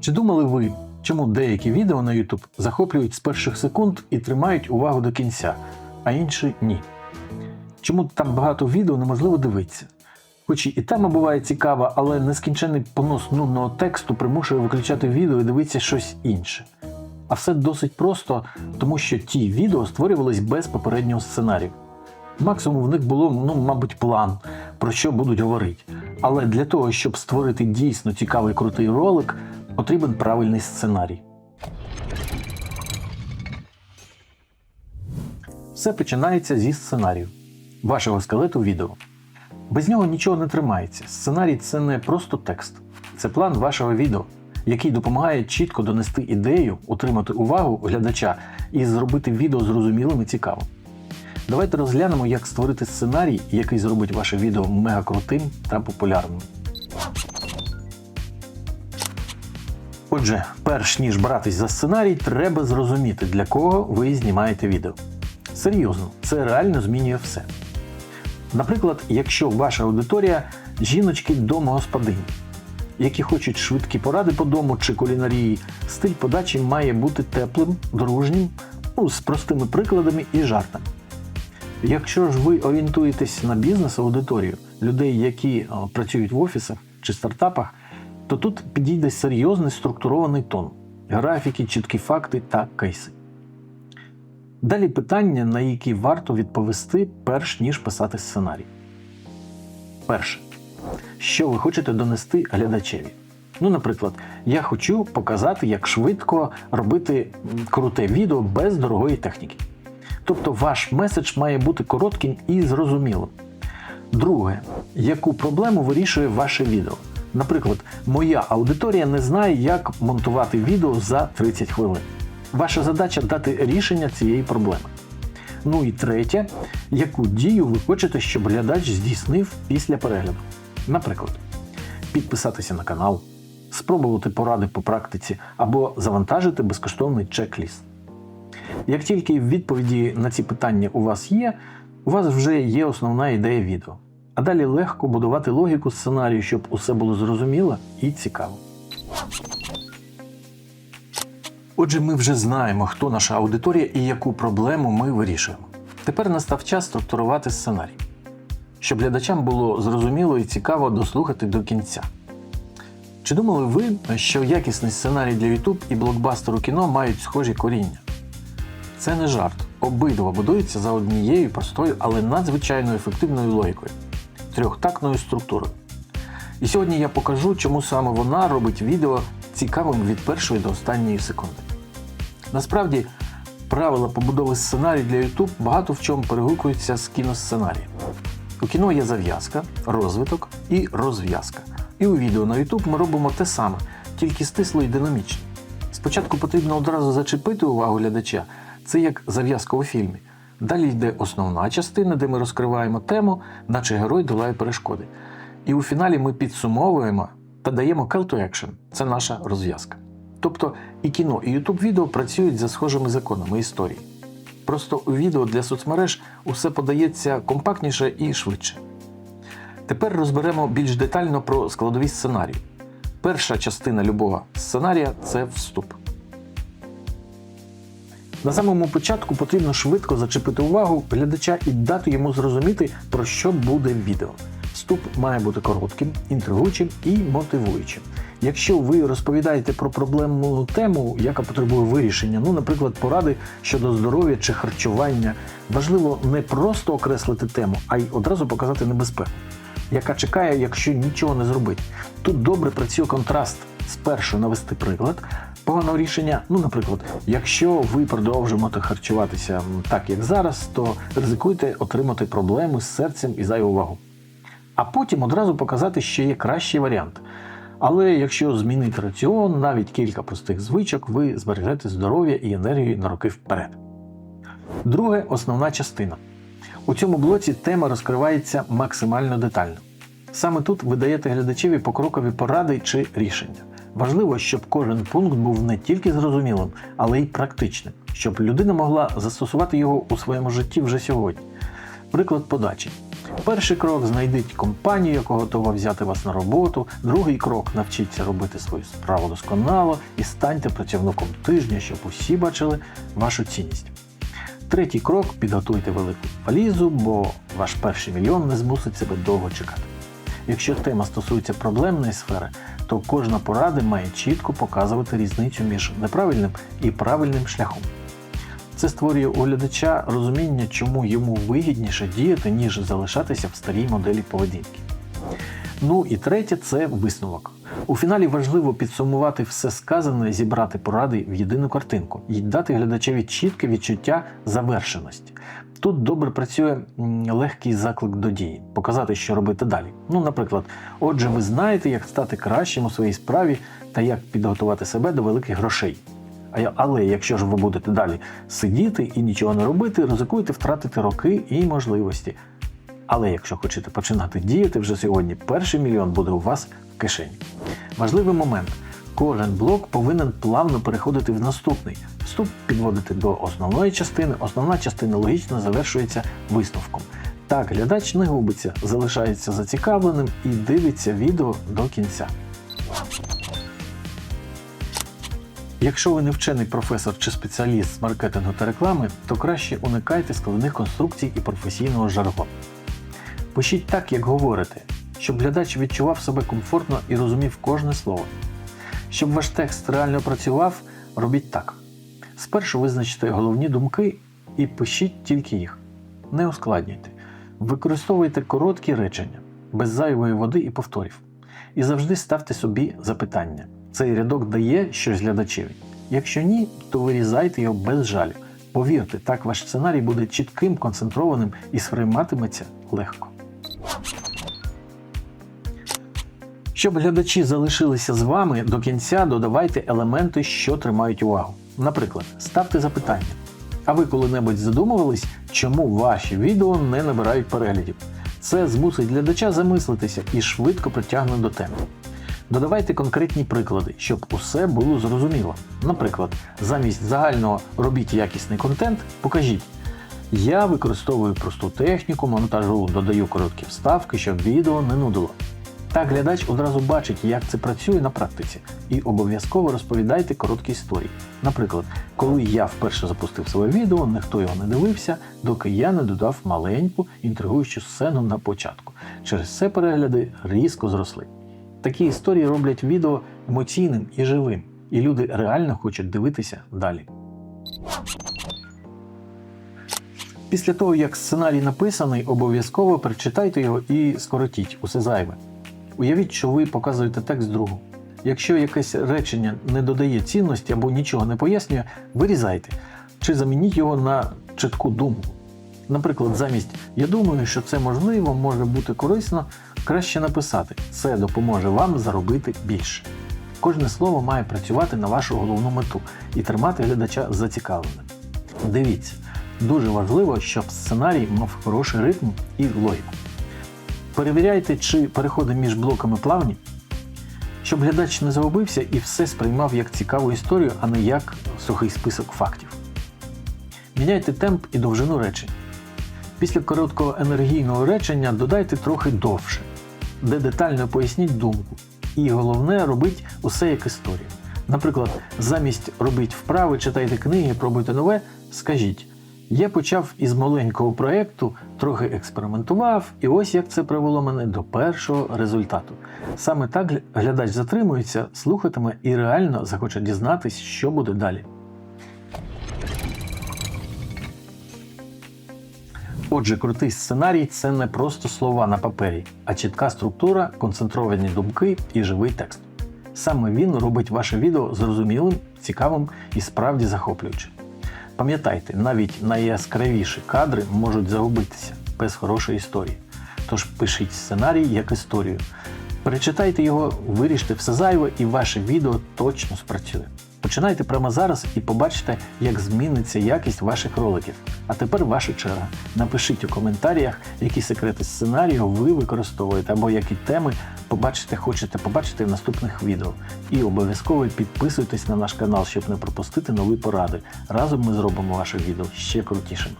Чи думали ви, чому деякі відео на YouTube захоплюють з перших секунд і тримають увагу до кінця, а інші ні? Чому там багато відео неможливо дивитися? Хоч і тема буває цікава, але нескінчений понос нудного тексту примушує виключати відео і дивитися щось інше. А все досить просто, тому що ті відео створювались без попереднього сценарію. Максимум в них було, ну, мабуть, план, про що будуть говорити. Але для того, щоб створити дійсно цікавий крутий ролик, потрібен правильний сценарій. Все починається зі сценарію вашого скелету відео. Без нього нічого не тримається. Сценарій це не просто текст, це план вашого відео, який допомагає чітко донести ідею, утримати увагу глядача і зробити відео зрозумілим і цікавим. Давайте розглянемо, як створити сценарій, який зробить ваше відео мега крутим та популярним. Отже, перш ніж братись за сценарій, треба зрозуміти, для кого ви знімаєте відео. Серйозно, це реально змінює все. Наприклад, якщо ваша аудиторія жіночки домогосподині, які хочуть швидкі поради по дому чи кулінарії, стиль подачі має бути теплим, дружнім, ну, з простими прикладами і жартами. Якщо ж ви орієнтуєтесь на бізнес-аудиторію людей, які працюють в офісах чи стартапах, то тут підійде серйозний структурований тон, графіки, чіткі факти та кейси. Далі питання, на які варто відповісти, перш ніж писати сценарій. Перше. Що ви хочете донести глядачеві? Ну, наприклад, я хочу показати, як швидко робити круте відео без дорогої техніки. Тобто ваш меседж має бути коротким і зрозумілим. Друге, яку проблему вирішує ваше відео? Наприклад, моя аудиторія не знає, як монтувати відео за 30 хвилин. Ваша задача дати рішення цієї проблеми. Ну і третє, яку дію ви хочете, щоб глядач здійснив після перегляду. Наприклад, підписатися на канал, спробувати поради по практиці або завантажити безкоштовний чек-ліст. Як тільки відповіді на ці питання у вас є, у вас вже є основна ідея відео. А далі легко будувати логіку сценарію, щоб усе було зрозуміло і цікаво. Отже, ми вже знаємо, хто наша аудиторія і яку проблему ми вирішуємо. Тепер настав час структурувати сценарій, щоб глядачам було зрозуміло і цікаво дослухати до кінця. Чи думали ви, що якісний сценарій для YouTube і блокбастеру кіно мають схожі коріння? Це не жарт. Обидва будуються за однією простою, але надзвичайно ефективною логікою трьохтактною структурою. І сьогодні я покажу, чому саме вона робить відео цікавим від першої до останньої секунди. Насправді, правила побудови сценарію для YouTube багато в чому перегукуються з кіносценарієм. У кіно є зав'язка, розвиток і розв'язка. І у відео на YouTube ми робимо те саме, тільки стисло і динамічно. Спочатку потрібно одразу зачепити увагу глядача, це як зав'язка у фільмі. Далі йде основна частина, де ми розкриваємо тему, наче герой долає перешкоди. І у фіналі ми підсумовуємо та даємо call to action. Це наша розв'язка. Тобто і кіно, і YouTube відео працюють за схожими законами історії. Просто у відео для соцмереж усе подається компактніше і швидше. Тепер розберемо більш детально про складові сценарії. Перша частина любого сценарія це вступ. На самому початку потрібно швидко зачепити увагу глядача і дати йому зрозуміти, про що буде відео. Вступ має бути коротким, інтригуючим і мотивуючим. Якщо ви розповідаєте про проблемну тему, яка потребує вирішення, ну, наприклад, поради щодо здоров'я чи харчування, важливо не просто окреслити тему, а й одразу показати небезпеку, яка чекає, якщо нічого не зробить. Тут добре працює контраст. Спершу навести приклад, поганого рішення. Ну, наприклад, якщо ви продовжуєте харчуватися так, як зараз, то ризикуєте отримати проблеми з серцем і зайву вагу. А потім одразу показати, що є кращий варіант. Але якщо змінити раціон, навіть кілька простих звичок, ви збережете здоров'я і енергію на роки вперед. Друге основна частина. У цьому блоці тема розкривається максимально детально. Саме тут ви даєте глядачеві покрокові поради чи рішення. Важливо, щоб кожен пункт був не тільки зрозумілим, але й практичним, щоб людина могла застосувати його у своєму житті вже сьогодні. Приклад подачі. Перший крок знайдіть компанію, яка готова взяти вас на роботу. Другий крок навчіться робити свою справу досконало і станьте працівником тижня, щоб усі бачили вашу цінність. Третій крок підготуйте велику валізу, бо ваш перший мільйон не змусить себе довго чекати. Якщо тема стосується проблемної сфери, то кожна порада має чітко показувати різницю між неправильним і правильним шляхом. Це створює у глядача розуміння, чому йому вигідніше діяти, ніж залишатися в старій моделі поведінки. Ну і третє це висновок. У фіналі важливо підсумувати все сказане, зібрати поради в єдину картинку і дати глядачеві чітке відчуття завершеності. Тут добре працює легкий заклик до дії, показати, що робити далі. Ну, наприклад, отже, ви знаєте, як стати кращим у своїй справі та як підготувати себе до великих грошей. Але якщо ж ви будете далі сидіти і нічого не робити, ризикуєте втратити роки і можливості. Але якщо хочете починати діяти вже сьогодні, перший мільйон буде у вас в кишені. Важливий момент. Кожен блок повинен плавно переходити в наступний. Вступ підводити до основної частини, основна частина логічно завершується висновком. Так, глядач не губиться, залишається зацікавленим і дивиться відео до кінця. Якщо ви не вчений професор чи спеціаліст з маркетингу та реклами, то краще уникайте складних конструкцій і професійного жаргону. Пишіть так, як говорите, щоб глядач відчував себе комфортно і розумів кожне слово. Щоб ваш текст реально працював, робіть так. Спершу визначте головні думки і пишіть тільки їх. Не ускладнюйте. Використовуйте короткі речення, без зайвої води і повторів. І завжди ставте собі запитання. Цей рядок дає щось глядачеві. Якщо ні, то вирізайте його без жалю. Повірте, так ваш сценарій буде чітким, концентрованим і сприйматиметься легко. Щоб глядачі залишилися з вами до кінця, додавайте елементи, що тримають увагу. Наприклад, ставте запитання. А ви коли-небудь задумувались, чому ваші відео не набирають переглядів? Це змусить глядача замислитися і швидко притягне до теми. Додавайте конкретні приклади, щоб усе було зрозуміло. Наприклад, замість загального робіть якісний контент, покажіть. Я використовую просту техніку монтажу, додаю короткі вставки, щоб відео не нудило. Так глядач одразу бачить, як це працює на практиці, і обов'язково розповідайте короткі історії. Наприклад, коли я вперше запустив своє відео, ніхто його не дивився, доки я не додав маленьку інтригуючу сцену на початку. Через це перегляди різко зросли. Такі історії роблять відео емоційним і живим, і люди реально хочуть дивитися далі. Після того, як сценарій написаний, обов'язково прочитайте його і скоротіть усе зайве. Уявіть, що ви показуєте текст другу. Якщо якесь речення не додає цінності або нічого не пояснює, вирізайте чи замініть його на чітку думку. Наприклад, замість Я думаю, що це можливо, може бути корисно, краще написати це допоможе вам заробити більше. Кожне слово має працювати на вашу головну мету і тримати глядача зацікавленим. Дивіться, дуже важливо, щоб сценарій мав хороший ритм і логіку. Перевіряйте, чи переходи між блоками плавні, щоб глядач не загубився і все сприймав як цікаву історію, а не як сухий список фактів. Міняйте темп і довжину речень. Після короткого енергійного речення додайте трохи довше, де детально поясніть думку. І головне, робіть усе як історію. Наприклад, замість робіть вправи, читайте книги, пробуйте нове, скажіть. Я почав із маленького проєкту, трохи експериментував, і ось як це привело мене до першого результату. Саме так глядач затримується, слухатиме і реально захоче дізнатись, що буде далі. Отже, крутий сценарій це не просто слова на папері, а чітка структура, концентровані думки і живий текст. Саме він робить ваше відео зрозумілим, цікавим і справді захоплюючим. Пам'ятайте, навіть найяскравіші кадри можуть загубитися без хорошої історії. Тож пишіть сценарій як історію. Перечитайте його, виріште все зайве, і ваше відео точно спрацює. Починайте прямо зараз і побачите, як зміниться якість ваших роликів. А тепер ваша черга. Напишіть у коментарях, які секрети сценарію ви використовуєте, або які теми побачите, хочете побачити в наступних відео. І обов'язково підписуйтесь на наш канал, щоб не пропустити нові поради. Разом ми зробимо ваше відео ще крутішим.